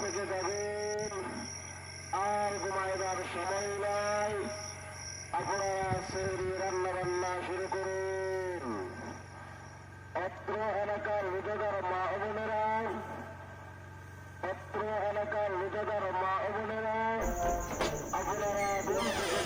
থেকে যাবেন আর ঘুমাইবার সময় নাই। আপনারা রান্না বান্না শুরু করুন। অত্র এলাকার রোজাদার মা অবনেরা বোনেরা অত্র এলাকার রোজাদার মা অবনেরা বোনেরা, আপনারা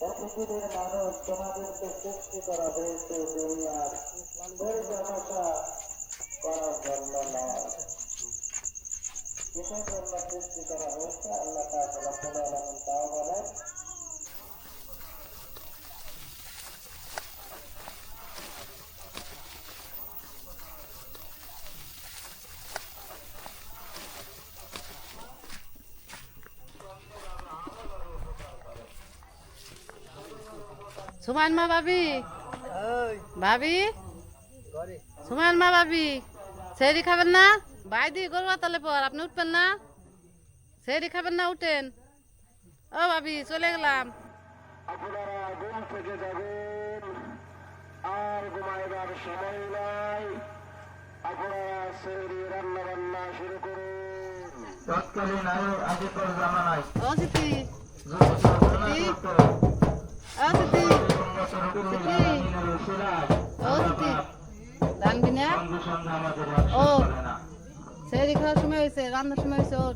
পৃথিবীর মানুষ তোমাদেরকে সৃষ্টি করা হয়েছে দুনিয়ার পরিচর্যা করার জন্য নয় কিসের জন্য সৃষ্টি করা হয়েছে আল্লাহ তাহলে তাও বলেন সুমান মা ভাবি? ভাবি? সুমান মা ভাবি? সেরি খাবেন না? ভাই দি গরু তালে পর আপনি উঠবেন না? সেরি খাবেন না উঠেন। ও ভাবি চলে গেলাম। আপনারা ঘুম থেকে যাবেন। আর ঘুমাইবার সময় নাই। আপনারা সেহরি রান্না বান্না শুরু করুন তৎকালীন আরও আগেকার জামানায় ও সিদ্ধি যুবক করতো ও সিদ্ধি সিরাজ ও না খাওয়ার সময় হয়েছে রান্নার সময় হয়েছে ওর।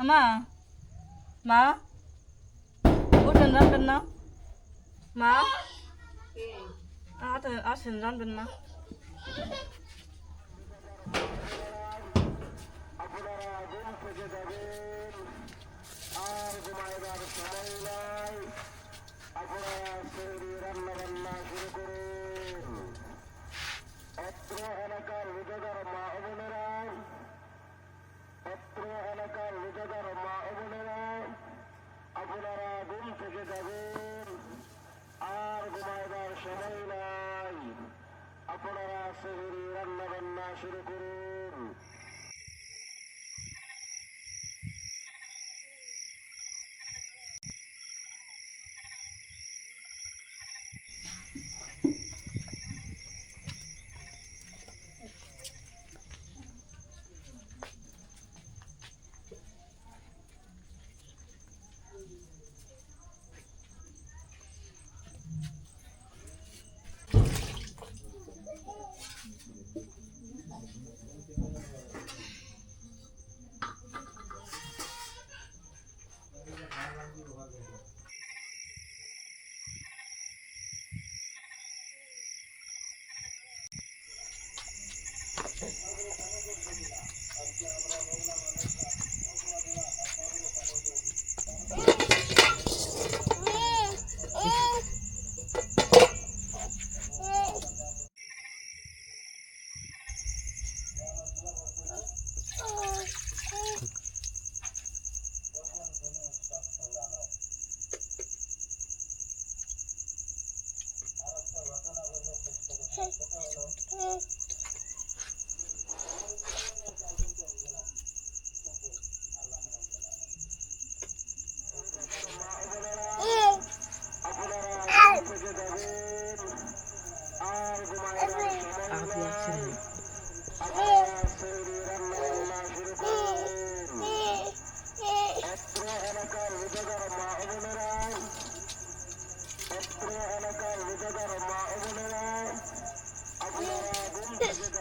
মা মা উঠেন রাখবেন না মা আসেন জানবেন না আপনারা ঘুম থেকে যাবেন আর ঘুমাইবার সময় নাই আপনারা সেহরি রান্না বান্না শুরু করুন অত্র এলাকার রোজাদার মা ও বোনেরা অত্র এলাকার রোজাদার মা বোনেরা, আপনারা ঘুম থেকে যাবেন, আর ঘুমাইবার সময় নাই। আপনারা সেহরি রান্না বান্না শুরু করুন।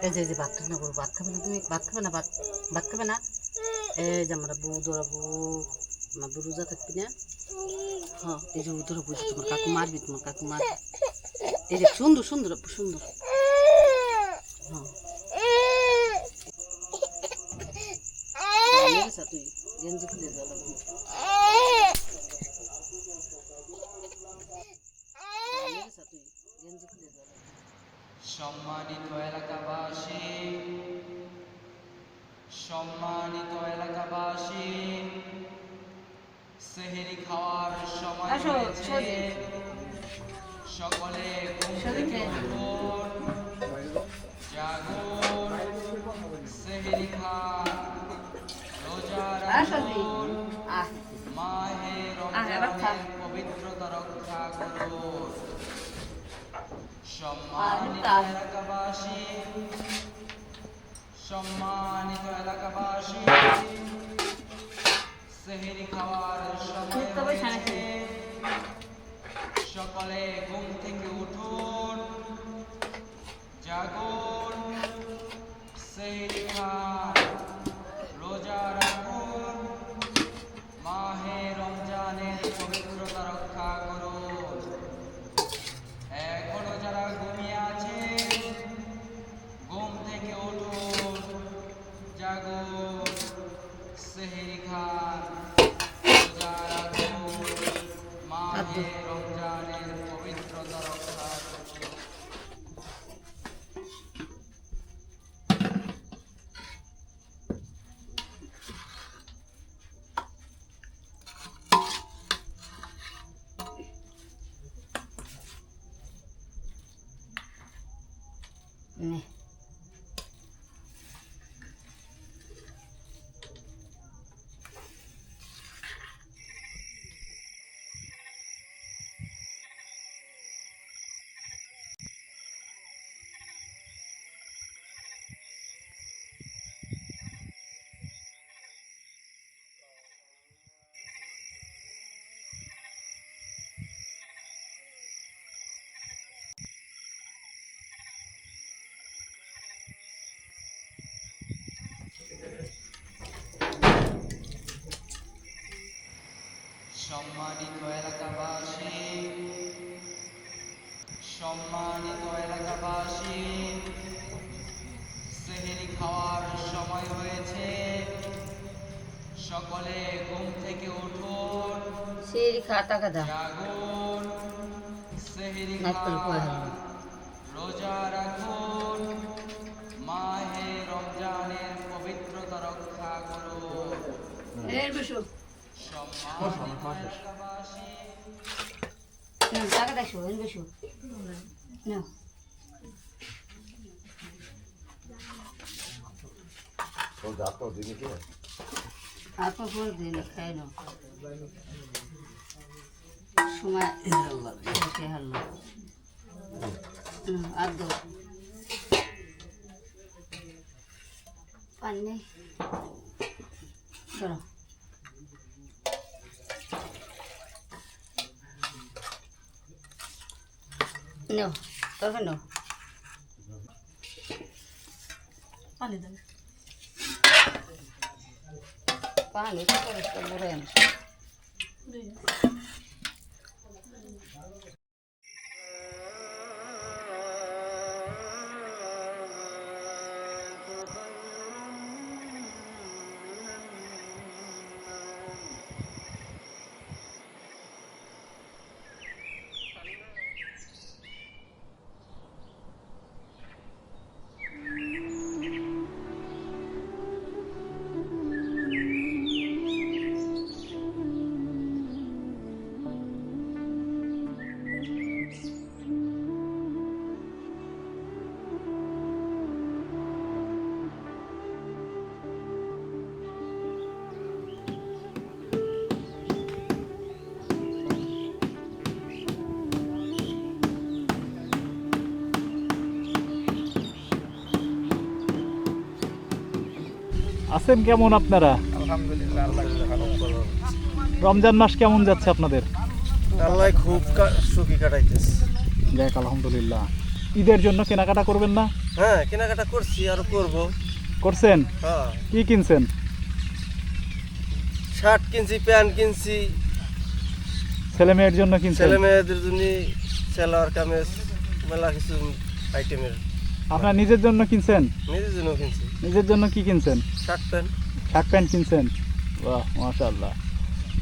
এই যে এই যে না গরু ভাত না তুমি? ভাত খাবে না, ভাত? ভাত না? এই যে আমরা বউ ধরাবো আমার বউ রোজা থাকবি না? হ্যাঁ এই যে ধরাবো তোমার কাকু মারবি, তোমার কাকু মারবি এই যে সুন্দর সুন্দর সুন্দর। হ্যাঁ। তুই, গেঞ্জি খুলে যা লাগবি ভালো গেছে তুই গেঞ্জি খুলে যা লাগবি সম্মানিত এলাকাবাসী সম্মানিত এলাকাবাসী সেহেরি খাওয়ার সময় হয়েছে। সকলে ঘুম থেকে উঠুন। জাগুন সেহেরি খান। রোজা রাখুন। মাহে। রমজানের পবিত্রতা রক্ষা করুন। সম্মানিত এলাকাবাসী সম্মানিত এলাকাবাসী সেহেরি খাওয়ার সকলে ঘুম থেকে উঠুন জাগুন। সম্মানিত এলাকাবাসী সম্মানিত এলাকাবাসী সেহেরি খাওয়ার সময় হয়েছে। সকলে ঘুম থেকে উঠুন। খাতা খাতা। জাগুন। সেহেরি। রোজা রাখুন। মাহে রমজানের পবিত্রতা রক্ষা করুন। এর বসো সম্মানিত এলাকাবাসী হুম, টাকা দেখো এর বসো নাও আপা করে দিন খাই নাও সময় শেষে হারলো হুম, আর পানি চলো নাও তবে নাও পানি দেবে পানি আছেন? কেমন আপনারা? রমজান মাস কেমন যাচ্ছে আপনাদের? আল্লাহ খুব সুখী কাটাইতেছে। দেখ আলহামদুলিল্লাহ। ঈদের জন্য কেনাকাটা করবেন না? হ্যাঁ কেনাকাটা করছি আর করব। করছেন? হ্যাঁ। কি কিনছেন? শার্ট কিনছি প্যান্ট কিনছি। ছেলে মেয়ের জন্য কিনছেন? ছেলে মেয়েদের জন্য সেলার কামিজ মেলা কিছু আইটেমের। আপনার নিজের জন্য কিনছেন? নিজের জন্য কিনছি। নিজের জন্য কি কিনছেন? শার্ট প্যান্ট শার্ট প্যান্ট কিনছেন? বাহ মাশাআল্লাহ।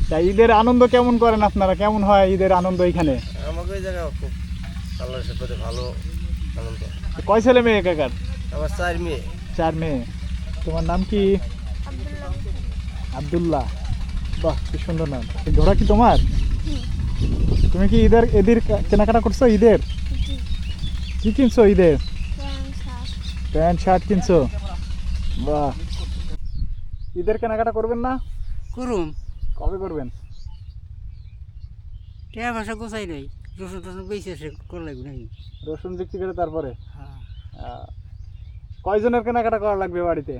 তা ঈদের আনন্দ কেমন করেন আপনারা? কেমন হয় ঈদের আনন্দ এখানে? আমাকে ওই জায়গা খুব আল্লাহর সাথে ভালো আনন্দ। কয় ছেলে মেয়ে কাকার আমার চার মেয়ে। চার মেয়ে। তোমার নাম কি? আব্দুল্লাহ। বাহ কি সুন্দর নাম। এই ঘোড়া কি তোমার? তুমি কি ঈদের এদের কেনাকাটা করছ ঈদের? কি কিনছো ঈদের? প্যান্ট শার্ট কিনছো? বাহ। ঈদের কেনাকাটা করবেন না? করুম। কবে করবেন? টেয়া ভাষা গোছাই নাই। রসুন টসুন বেঁচে সে করলে নাকি? রসুন বিক্রি করে তারপরে? আহ, কয়জনের কেনাকাটা করা লাগবে বাড়িতে?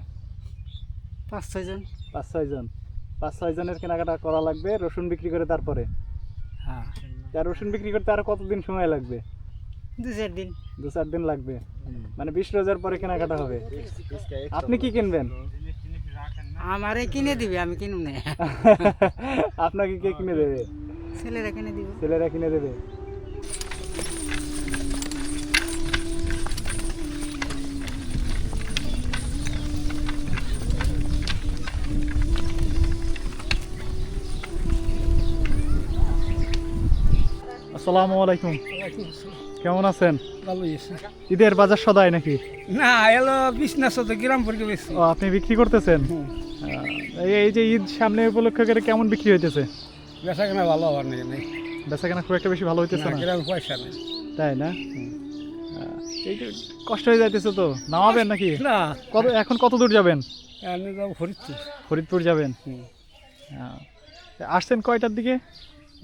পাঁচ ছয়জন পাঁচ ছয়জন পাঁচ ছয়জনের কেনাকাটা করা লাগবে রসুন বিক্রি করে তারপরে? হ্যাঁ রসুন বিক্রি করতে আর কতদিন সময় লাগবে? দু চার দিন। দু চার দিন লাগবে। মানে বিশ রোজার পরে কেনাকাটা হবে। আপনি কি কিনবেন? আমারে কিনে দিবে আমি কিনুম না। আপনাকে কে কিনে দেবে? ছেলেরা কিনে দিব। ছেলেরা কিনে দেবে। আসসালামু আলাইকুম। কেমন আছেন? ভালোই আছে। ঈদের বাজার সদাই নাকি? না এলো বিছনা শত গ্রাম পরে বেশি ও আপনি বিক্রি করতেছেন? এই- যে ঈদ সামনে উপলক্ষে করে কেমন বিক্রি হইতেছে? বেচা কেনা ভালো হওয়ার নেই। বেচা কেনা খুব একটা বেশি ভালো হইতেছে না গ্রাম পয়সা নেই। তাই না? এই যে কষ্ট হয়ে যাইতেছে তো? নামাবেন নাকি? না। কত এখন কত দূর যাবেন? আমি যাব ফরিদপুর। ফরিদপুর যাবেন? আসছেন কয়টার দিকে?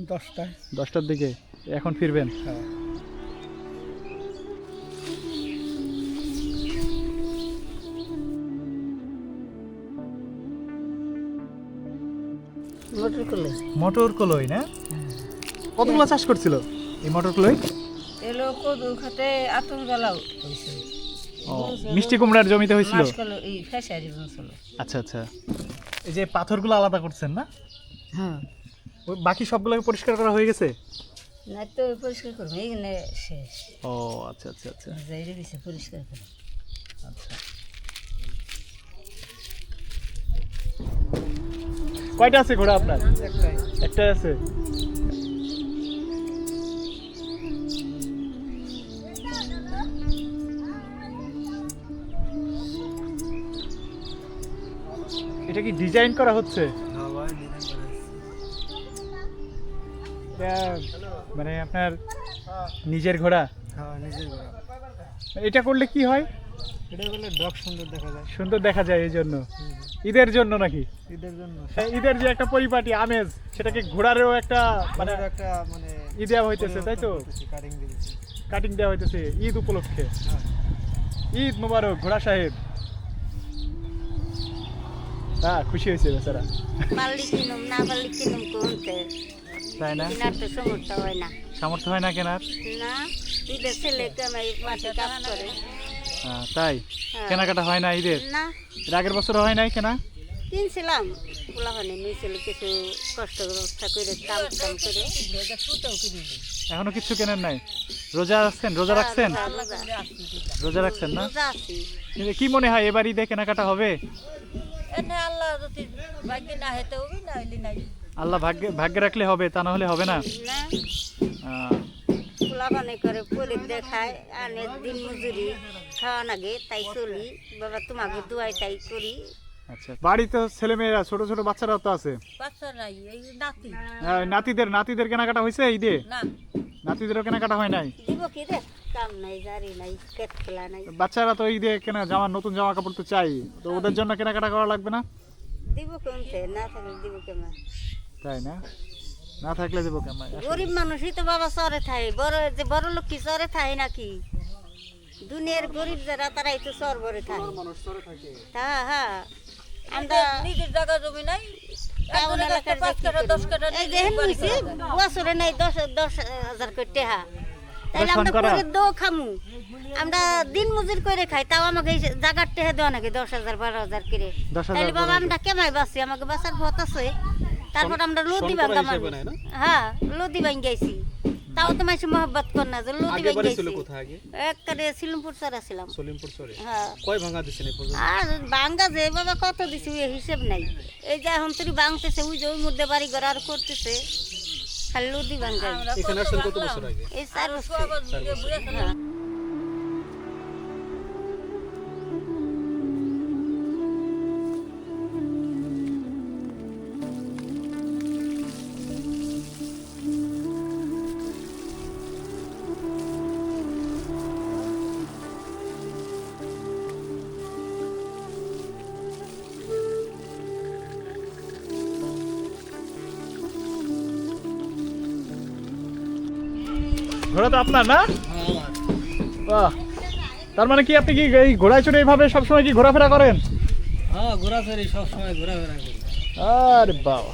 দশটায়। দশটার দিকে। এখন ফিরবেন? হ্যাঁ। মোটর করলে মটর কলই না কতগুলো চাষ করছিল? এই মটর কলই এলো কদু খাতে আতর বেলাও ও মিষ্টি কুমড়ার জমিতে হয়েছিল? আচ্ছা আচ্ছা। এই যে পাথরগুলো আলাদা করছেন না? হ্যাঁ। বাকি সবগুলো পরিষ্কার করা হয়ে গেছে? না তো পরিষ্কার করব এইখানে শেষ। ও আচ্ছা আচ্ছা আচ্ছা। পরিষ্কার করে। আচ্ছা। কয়টা আছে ঘোড়া আপনার? একটাই। আছে? এটা কি ডিজাইন করা হচ্ছে? মানে আপনার নিজের ঘোড়া? হ্যাঁ নিজের ঘোড়া। এটা করলে কি হয়? এটা করলে ডগ সুন্দর দেখা যায়। সুন্দর দেখা যায় এই জন্য। ঈদের জন্য নাকি? ঈদের জন্য। হ্যাঁ, ঈদের যে একটা পরিপাটি আমেজ সেটাকে ঘোড়ারও একটা মানে একটা মানে ই দেওয়া হইতেছে তাই তো? কাটিং দিয়েছি কাটিং দেওয়া হইতেছে ঈদ উপলক্ষে। ঈদ মোবারক ঘোড়া সাহেব। হ্যাঁ খুশি হয়েছে বেচারা। পারলি কিনুম না পারলি কিনুম কোনতে? তাই না? কিনার তো সমর্থ হয় না। সামর্থ্য হয় না কেনার? না ঈদের ছেলে মাঠে কাজ করে। হ্যাঁ, তাই? হ্যাঁ। কেনাকাটা হয় না ঈদের? না। এর আগের বছর হয় নাই কেনা? কিনছিলাম। পোলাপানি নিয়েছিল কিছু কষ্ট ব্যবস্থা করে কাম কাম করে। এখনও কিছু কেনেন নাই? রোজা রাখছেন? রোজা রাখছেন? রোজা রাখছেন না? রোজা কি মনে হয় এবার ঈদে কেনাকাটা হবে? এনে আল্লাহ যদি ভাগ্য না হেতে হবে না হইলে নাই। আল্লাহ ভাগ্যে ভাগ্যে রাখলে হবে তা না হলে হবে না? না আহ, পোলাপানি করে পলি দেখায় আনে দিন মজুরি খাওয়া নাগে তাই চলি। বাবা তোমাকে দুয়াই তাই করি। আচ্ছা বাড়িতে ছেলে মেয়েরা ছোট ছোট বাচ্চারাও তো আছে? বাচ্চা এই নাতি। হ্যাঁ, নাতিদের নাতিদের কেনাকাটা হয়েছে ঈদে না। নাতিদেরও কেনাকাটা হয় নাই? দিব কি রে কাম নাই জারি নাই পেট খোলা নাই। বাচ্চারা তো ঈদে কেনা জামা নতুন জামা কাপড় তো চাই। তো ওদের জন্য কেনাকাটা করা লাগবে না? দিব না থাকলে দিব কেমন তাই না? না থাকলে দেবো কেমন গরিব মানুষই তো বাবা চরে থাকে। বড় যে বড় লোক কি চরে থাকে নাকি? দুনিয়ার গরিব যারা তারাই তো চর ভরে থাকে। হ্যাঁ হ্যাঁ আমরা নিজের জায়গা জমি নাই। টাউন এলাকার পাঁচ কাঠা দশ এই দেখেন বছরে নেই দশ দশ হাজার করে টেহা। তাহলে আমরা করে। দো খামু। আমরা দিন মজুর করে খাই তাও আমাকে এই জায়গার টেহা দেওয়া নাকি দশ হাজার বারো হাজার করে। 10,000 তাহলে বাবা আমরা কেমাই বাঁচি? আমাকে বাঁচার পথ আছে? তারপর আমরা লদি ভাঙ্গা মারবো। হ্যাঁ লদি ভাঙ্গাইছি তাও তো মাসে মহব্বত কর না যে লদি ভাঙ্গাইছি একবারে সিলমপুর চড়া ছিলাম। সলিমপুর চরে? হ্যাঁ। কয় ভাঙা এই পর্যন্ত? আর বাঙ্গা যে বাবা কত দিছে ওই হিসেব নাই। এই যে এখন তুই বাংতেছে ওই যে ওই মধ্যে বাড়ি ঘর আর করতেছে খালি লদি বাঙ্গাই। এখানে আসছেন কত বছর আগে? এই চার বছর। আপনার না? বাহ। তার মানে কি আপনি কি এই ঘোড়ায় চড়ে এইভাবে সবসময় কি ঘোরাফেরা করেন? হ্যাঁ ঘোরাফেরি সবসময় ঘোরাফেরা করি। আরে বাবা।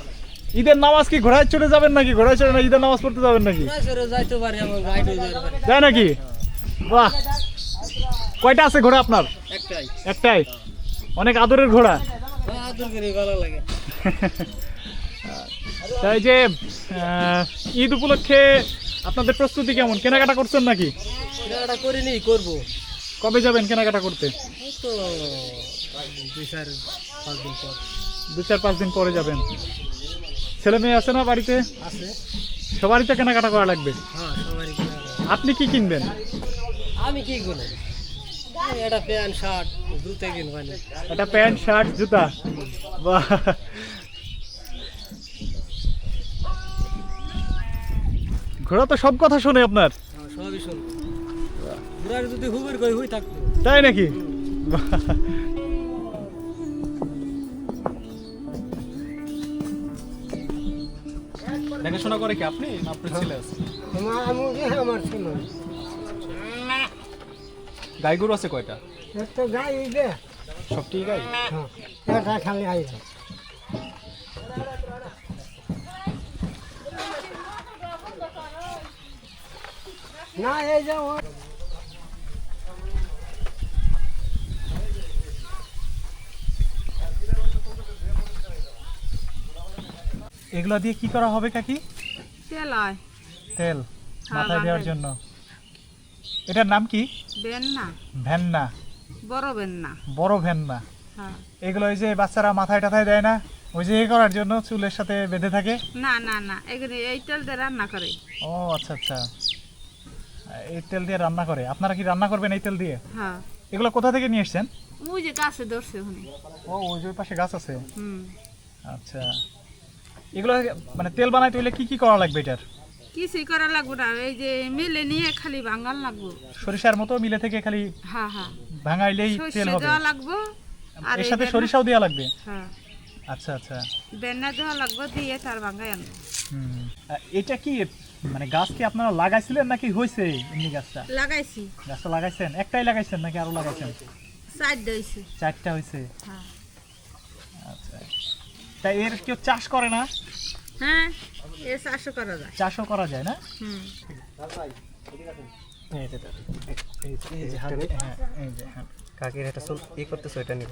ঈদের নামাজ কি ঘোড়ায় চড়ে যাবেন নাকি? ঘোড়ায় চড়ে না ঈদের নামাজ পড়তে যাবেন নাকি? যাইতে পারি আমার তাই নাকি? বাহ। কয়টা আছে ঘোড়া আপনার? একটাই। একটাই? অনেক আদরের ঘোড়া। হ্যাঁ আদর করি ভালো লাগে। তাই যে ঈদ উপলক্ষে আপনাদের প্রস্তুতি কেমন? কেনাকাটা করছেন নাকি? কেনাকাটা করিনি করব। কবে যাবেন কেনাকাটা করতে? তো দুই চার পাঁচ দিন পর। দু চার পাঁচ দিন পরে যাবেন। ছেলে মেয়ে আছে না বাড়িতে? আছে। সবারই তো কেনাকাটা করা লাগবে। হ্যাঁ সবারই আপনি কি কিনবেন? আমি কি এই একটা প্যান্ট শার্ট জুতে কিনবানি একটা প্যান্ট শার্ট জুতা? বাহ! ঘোড়া তো সব কথা শোনে আপনার। হ্যাঁ, সবই ঘোরার যদি হুবের কই হুই থাকতো। তাই নাকি? দেখাশোনা করে কি আপনি? না আপনার ছেলে আছে? আমার ছিল। গাই গরু আছে কয়টা? তো গাই দে সবটি গাই? এটা খালি আইছে না এই যে ও এগুলো দিয়ে কি করা হবে কাকি? তেল হয় তেল মাথায় দেওয়ার জন্য। এটার নাম কি? বেন না ভ্যান্না বড় বেন না বড় ভ্যান্না হ্যাঁ। এগুলো ওই যে বাচ্চারা মাথায় টাথায় দেয় না? ওই যে এ করার জন্য চুলের সাথে বেঁধে থাকে? না না না এগুলি এই তেল দিয়ে রান্না করে। ও আচ্ছা আচ্ছা। এই তেল দিয়ে রান্না করে। আপনারা কি রান্না করবেন এই তেল দিয়ে? হ্যাঁ। এগুলো কোথা থেকে নিয়ে এসছেন? ওই যে গাছে ধরছে ওখানে। ও ওই যে পাশে গাছ আছে? হুম। আচ্ছা। এগুলো মানে তেল বানাইতে হইলে কি কি করা লাগবে এটার? কিছুই করা লাগবে না। এই যে মেলে নিয়ে খালি ভাঙাল লাগবো। সরিষার মতো মিলে থেকে খালি হ্যাঁ হ্যাঁ। ভাঙাইলেই তেল হবে। দেওয়া লাগবে আর এর সাথে সরিষাও দেওয়া লাগবে? হ্যাঁ। আচ্ছা আচ্ছা। বেন্না দেওয়া লাগবে দিয়ে তার ভাঙাই আনব। হুম। এটা কি মানে গাছ কি আপনারা লাগাইছিলেন নাকি হয়েছে এমনি গাছটা? লাগাইছি। গাছটা লাগাইছেন? একটাই লাগাইছেন নাকি আরও লাগাইছেন? চারটা হয়েছে হ্যাঁ। আচ্ছা। তাই এর কেউ চাষ করে না? হ্যাঁ এ চাষও করা যায়। চাষও করা যায় না? হুম। হ্যাঁ, হ্যাঁ। কাকির এটা চুল ই করতেছো এটা নিব।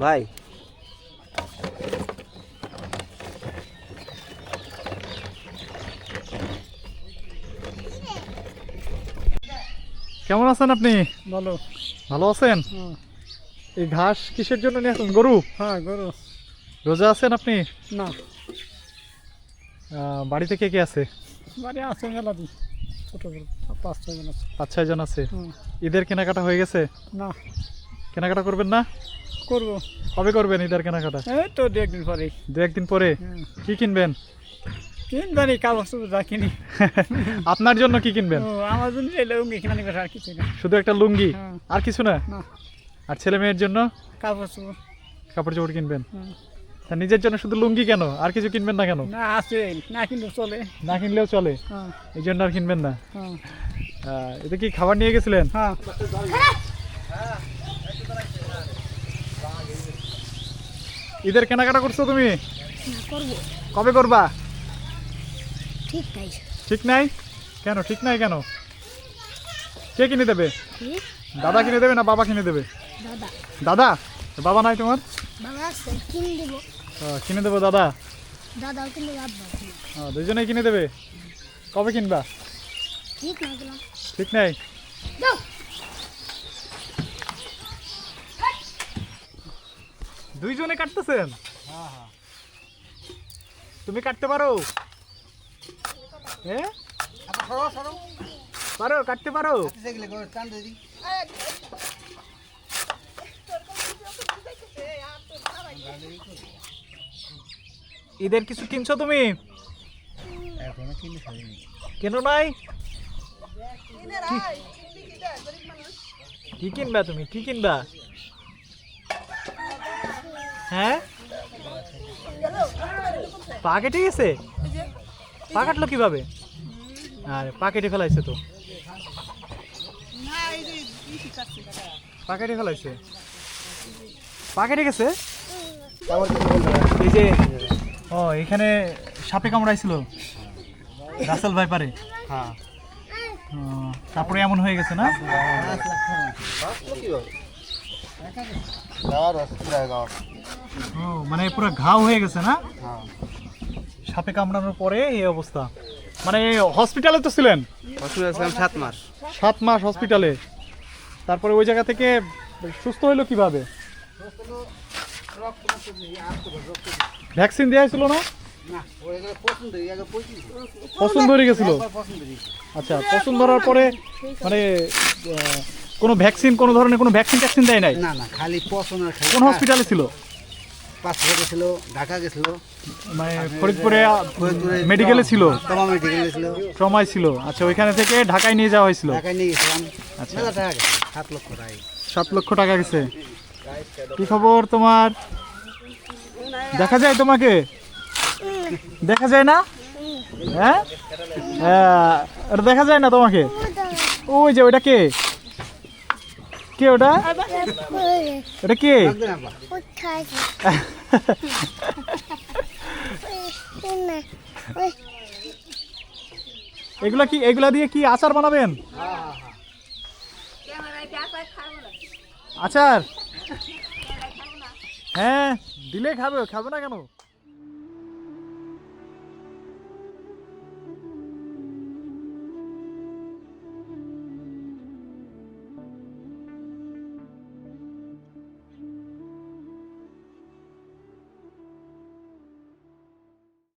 ভাই। কেমন আছেন আপনি? ভালো। ভালো আছেন? এই ঘাস কিসের জন্য নিয়ে আসেন গরু? হ্যাঁ গরু। রোজা আছেন আপনি? না। আহ, বাড়িতে কে কে আছে? বাড়ি আছে ছোট বড় পাঁচ ছয় আছে। পাঁচ ছয় আছে? ঈদের কেনাকাটা হয়ে গেছে? না। কেনাকাটা করবেন না? করব। কবে করবেন ঈদের কেনাকাটা? এই তো দু একদিন পরে। দু একদিন পরে? কি কিনবেন? যা কিনি। আপনার জন্য কি কিনবেন? আমার জন্য কিনা নিবে আর কিছু না। শুধু একটা লুঙ্গি। আর কিছু না? আর ছেলে মেয়ের জন্য? তো- কাপড় চোপড় কিনবেন? নিজের জন্য শুধু লুঙ্গি কেন? আর কিছু কিনবেন না কেন? না আছে না কিন্তু চলে। না কিনলেও চলে? হ্যাঁ। এই জন্য আর কিনবেন না? হ্যাঁ। এতে কি খাবার নিয়ে গেছিলেন? হ্যাঁ। ঈদের কেনাকাটা করছ তুমি? কবে করবা? ঠিক তাই ঠিক নাই? কেন ঠিক নাই কেন? কে কিনে দেবে? দাদা কিনে দেবে না বাবা কিনে দেবে? দাদা। দাদা? বাবা নাই তোমার? বাবা আছে কিনে দেবো। কিনে দেবো দাদা? দাদাও দুজনেই কিনে দেবে? কবে কিনবা? ঠিক নাই? দুইজনে কাটতেছেন? তুমি কাটতে পারো? হ্যাঁ? পারো কাটতে পারো? ঈদের কিছু কিনছো তুমি? কেন নাই? কি- কি কিনবা তুমি? কি কিনবা? হ্যাঁ? পা কেটে গেছে? পা কাটলো কীভাবে? আর পা কেটে ফেলাইছে তো। পা কেটে ফেলাইছে? পা কেটে গেছে? এই যে ও এখানে সাপে কামড়াইছিল রাসেল ভাই পারে হ্যাঁ তারপরে এমন হয়ে গেছে না? ও মানে পুরো ঘাও হয়ে গেছে না? সাপে কামড়ানোর পরে এই অবস্থা। মানে হসপিটালে তো ছিলেন? সাত মাস। সাত মাস হসপিটালে তারপরে ওই জায়গা থেকে সুস্থ হইল কীভাবে? ভ্যাকসিন দেওয়া হয়েছিল না? পছন্দ ধরে গেছিল? আচ্ছা পছন্দ ধরার পরে মানে কোনো ভ্যাকসিন কোনো ধরনের কোনো ভ্যাকসিন ট্যাকসিন দেয় নাই? না না খালি পছন্দ কোন হসপিটালে ছিল? পাঁচশো গেছিল ঢাকা গেছিল। মানে ফরিদপুরে মেডিকেলে ছিল? মেডিকেল ছিল। আচ্ছা ওইখানে থেকে ঢাকায় নিয়ে যাওয়া হয়েছিল? ঢাকায় নিয়ে গেছিলাম। আচ্ছা। সাত লক্ষ টাকা। সাত লক্ষ টাকা গেছে। কি খবর তোমার? দেখা যায় তোমাকে? দেখা যায় না? হ্যাঁ? ওটা দেখা যায় না তোমাকে? ওই যে, ওইটা কে? কে ওটা? ওটা কে? এগুলা কি, এগুলা দিয়ে কি আচার বানাবেন? আচার? হ্যাঁ। দিলে খাবে খাবে না কেন?